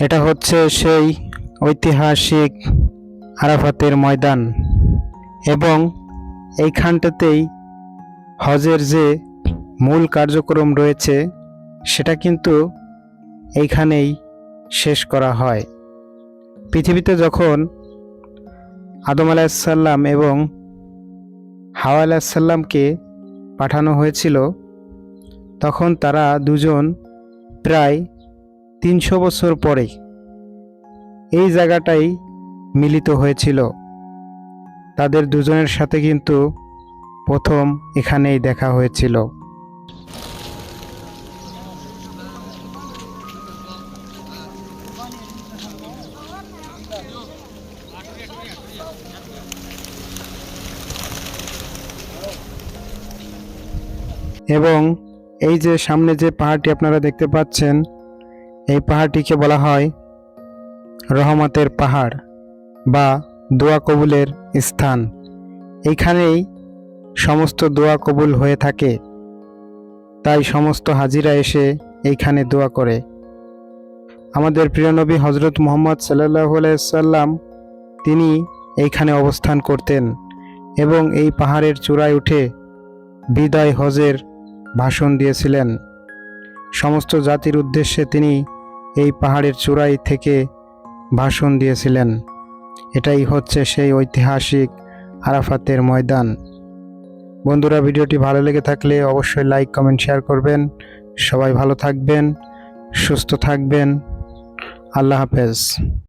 এটা হচ্ছে সেই ঐতিহাসিক আরাফাতের ময়দান এবং এইখানটাতেই হজের যে মূল কার্যক্রম রয়েছে, সেটা কিন্তু এইখানেই শেষ করা হয়। পৃথিবীতে যখন আদম আলাহিসাল্লাম এবং হাওয়া আলাহিসাল্লামকে পাঠানো হয়েছিল, তখন তারা দুজন প্রায় তিনশো বছর পরে এই জায়গাটাই মিলিত হয়েছিল। তাদের দুজনের সাথে কিন্তু প্রথম এখানেই দেখা হয়েছিল। এবং এই যে সামনে যে পাহাড়টি আপনারা দেখতে পাচ্ছেন এই পাহাড়টিকে বলা হয় রহমতের পাহাড় বা দোয়া কবুলের স্থান। এইখানেই সমস্ত দোয়া কবুল হয়ে থাকে। তাই সমস্ত হাজিরা এসে এইখানে দোয়া করে। আমাদের প্রিয় নবী হজরত মোহাম্মদ সাল্লাহ সাল্লাম তিনি এইখানে অবস্থান করতেন এবং এই পাহাড়ের চূড়ায় উঠে বিদায় হজের ভাষণ দিয়েছিলেন। সমস্ত জাতির উদ্দেশ্যে তিনি এই পাহাড়ের চূড়াই থেকে ভাষণ দিয়েছিলেন। এটাই হচ্ছে সেই ঐতিহাসিক আরাফাতের ময়দান। বন্ধুরা, ভিডিওটি ভালো লেগে থাকলে অবশ্যই লাইক, কমেন্ট, শেয়ার করবেন। সবাই ভালো থাকবেন, সুস্থ থাকবেন। আল্লাহ হাফেজ।